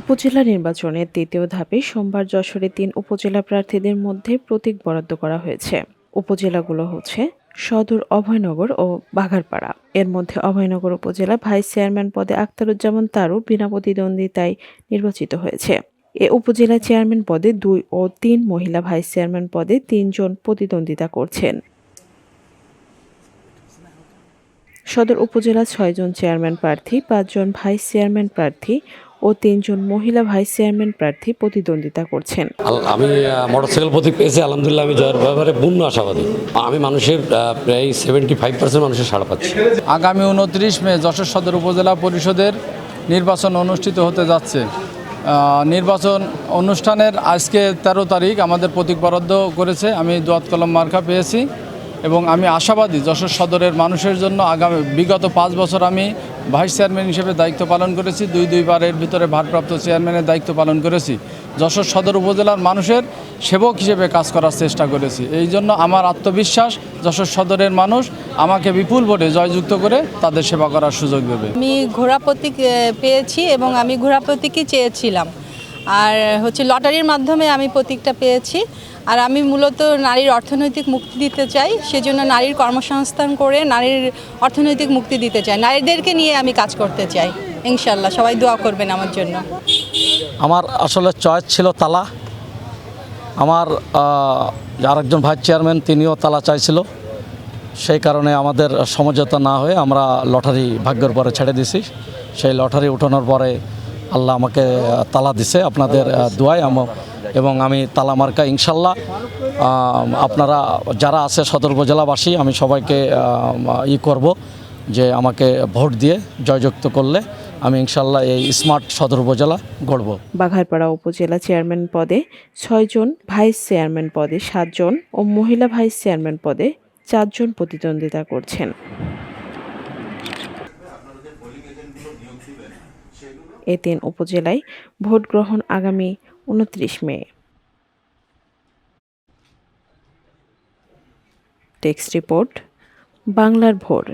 উপজেলা নির্বাচনের তৃতীয় ধাপে সোমবার যশোরে তিন উপজেলা প্রার্থীদের মধ্যে প্রতীক বরাদ্দ করা হয়েছে। উপজেলাগুলো হচ্ছে সদর, অভয়নগর ও বাঘারপাড়া। এর মধ্যে অভয়নগর উপজেলা ভাইস চেয়ারম্যান পদে আক্তারুজ্জামান তারু বিনা প্রতিদ্বন্দ্বিতায় নির্বাচিত হয়েছে। এ উপজেলা চেয়ারম্যান পদে দুই ও তিন মহিলা ভাইস চেয়ারম্যান পদে তিনজন প্রতিদ্বন্দ্বিতা করছেন। সদর উপজেলা ছয়জন চেয়ারম্যান প্রার্থী পাঁচজন ভাইস চেয়ারম্যান প্রার্থী ও তিনজন মহিলা ভাইস চেয়ারম্যান প্রার্থী প্রতিদ্বন্দ্বিতা করছেন। আমি মোটরসাইকেল প্রতীক পেয়েছি আলহামদুলিল্লাহ আমি জয়ের ব্যাপারে পূর্ণ আশাবাদী। আমি মানুষের প্রায় সেভেন্টি ফাইভ পার্সেন্ট মানুষের সাড়া পাচ্ছি। আগামী উনত্রিশ মে যশোর সদর উপজেলা পরিষদের নির্বাচন অনুষ্ঠিত হতে যাচ্ছে। নির্বাচন অনুষ্ঠানের আজকে ১৩ তারিখ আমাদের প্রতীক বরাদ্দ করেছে। আমি দোয়াত কলম মার্কা পেয়েছি। এবং আমি আশাবাদী যশোর সদরের মানুষের জন্য আগামী বিগত পাঁচ বছর আমি ভাইস চেয়ারম্যান হিসেবে দায়িত্ব পালন করেছি, দুই দুইবারের ভিতরে ভারপ্রাপ্ত চেয়ারম্যানের দায়িত্ব পালন করেছি। যশোর সদর উপজেলার মানুষের সেবক হিসেবে কাজ করার চেষ্টা করেছি। এই জন্য আমার আত্মবিশ্বাস, যশোর সদরের মানুষ আমাকে বিপুল ভোটে জয়যুক্ত করে তাদের সেবা করার সুযোগ দেবে। আমি ঘোড়া প্রতীক পেয়েছি এবং আমি ঘোড়া প্রতীকই চেয়েছিলাম। আর হচ্ছে লটারির মাধ্যমে আমি প্রতীকটা পেয়েছি। আর আমি মূলত নারীর অর্থনৈতিক মুক্তি দিতে চাই সেজন্য নারীর কর্মসংস্থান করে নারীর অর্থনৈতিক মুক্তি দিতে চাই। নারীদেরকে নিয়ে আমি কাজ করতে চাই ইনশাল্লাহ সবাই দোয়া করবেন আমার জন্য। আমার আসলে চয়েস ছিল তালা। আমার আরেকজন ভাইস চেয়ারম্যান তিনিও তালা চাইছিল। সেই কারণে আমাদের সমঝোতা না হয়ে আমরা লটারি ভাগ্যের পরে ছেড়ে দিছি। সেই লটারি উঠানোর পরে আল্লাহ আমাকে তালা দিছে। আপনাদের আহ, দোয়ায় আম এবং আমি তালা মার্কা ইনশাল্লাহ আপনারা যারা আছে সদর উপজেলাবাসী আমি সবাইকে ই করব যে আমাকে ভোট দিয়ে জয়যুক্ত করলে আমি ইনশাল্লাহ এই স্মার্ট সদর উপজেলা গড়ব। বাঘারপাড়া উপজেলা চেয়ারম্যান পদে ছয়জন ভাইস চেয়ারম্যান পদে সাতজন ও মহিলা ভাইস চেয়ারম্যান পদে চারজন প্রতিদ্বন্দ্বিতা করছেন। এ তিন উপজেলায় ভোট গ্রহণ আগামী উনত্রিশ মে। টেক্সট রিপোর্ট বাংলার ভোর